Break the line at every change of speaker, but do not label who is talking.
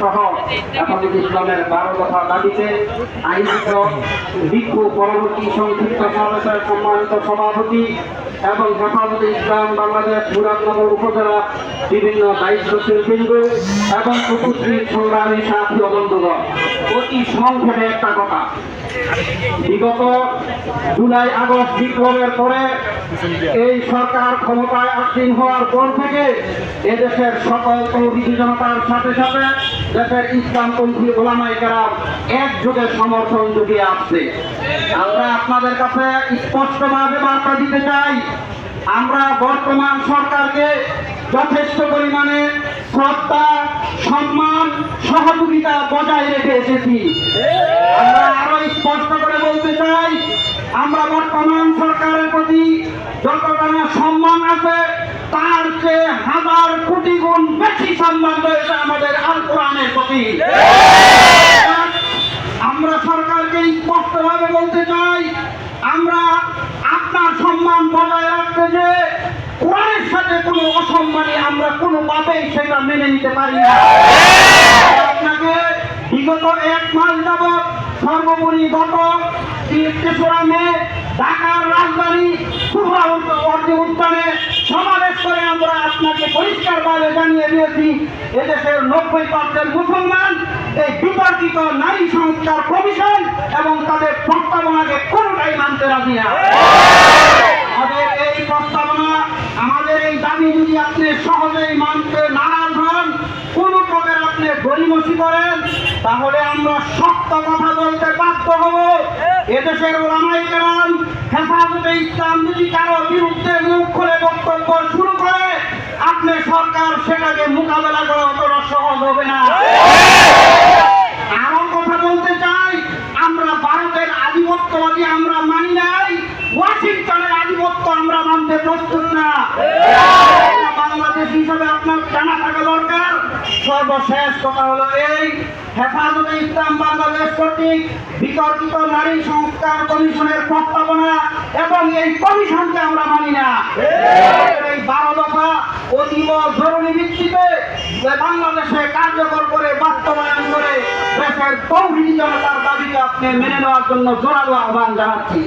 সহ পরবর্তী সংক্ষিপ্ত সমাবেশের সম্মানিত সভাপতি এবং হেফাজত ইসলাম বাংলাদেশ মুরাদনগর উপজেলা বিভিন্ন দায়িত্ব বিন্দু এবং উপস্থিত সংগ্রামী সাথী বন্ধুগণ। অতি সংক্ষেপে একটা কথা। বিগত জুলাই আগস্ট বিপ্লবের পরে এই সরকার ক্ষমতায় আসীন হওয়ার পর থেকে এদেশের সকল তৌহিদি জনতার সাথে সাথে দেশের ইসলামপন্থী ওলামাইকারা একযোগে সমর্থন জুগিয়ে আসছে। আমরা আপনাদের কাছে স্পষ্টভাবে বার্তা দিতে চাই, আমরা বর্তমান সরকারকে যথেষ্ট পরিমাণে শ্রদ্ধা, সম্মান, সহযোগিতা বজায় রেখে এসেছি। আমরা আরও স্পষ্ট করে বলতে চাই, আমরা বর্তমান সরকারের প্রতি যতটা সম্মান আছে, তার চেয়ে হাজার কোরআনের আমরা সরকারকে স্পষ্টভাবে বলতে চাই, আমরা আপনার সম্মান বজায় রাখতে যে কোরআনের সাথে কোনো অসম্মানে আমরা কোনোভাবেই সেটা মেনে নিতে পারি না। আপনাকে বিগত এক মাস যাবৎ সর্বোপরি গত তেসরা মে ঢাকার রাজধানী জানিয়ে দিয়েছি এদেশের নব্বই পার্সেন্ট মুসলমান, এই বিতর্কিত নারী সংস্কার কমিশন এবং তাদের প্রস্তাবনাকে কোনোটাই মানতে রাজি না। আমাদের এই প্রস্তাবনা আমাদের এই দাবি যদি আপনি সহজেই মানতে নারাজ হন, কোন প্রকার আপনি গরিমসি করেন, তাহলে আমরা শক্ত কথা বলতে বাধ্য হব। এদেশের ওলামাই কেরাম হেফাজতে ইসলাম যদি কারও বিরুদ্ধে মুখ খুলে বক্তব্য শুরু করে, আপনি সরকার সেটাকে মোকাবেলা করা অতটা সহজ হবে না আরও কথা বলতে চাই আমরা ভারতের আধিপত্যবাদী আমরা মানি নাই ওয়াশিংটনের আধিপত্য আমরা মানতে প্রস্তুত না বাংলাদেশ হিসাবে আপনার জানা থাকা দরকার। সর্বশেষ কথা হলো এই, হেফাজতে ইসলাম বাংলাদেশ কর্তৃক বিতর্কিত নারী সংস্কার কমিশনের প্রস্তাবনা এবং এই কমিশনকে আমরা মানি না। এই বারো দফা অতীব জরুরি ভিত্তিতে বাংলাদেশে কার্যকর করে বাস্তবায়ন করে দেশের তৌহিদি জনতার দাবিকে আপনি মেনে নেওয়ার জন্য জোরালো আহ্বান জানাচ্ছি।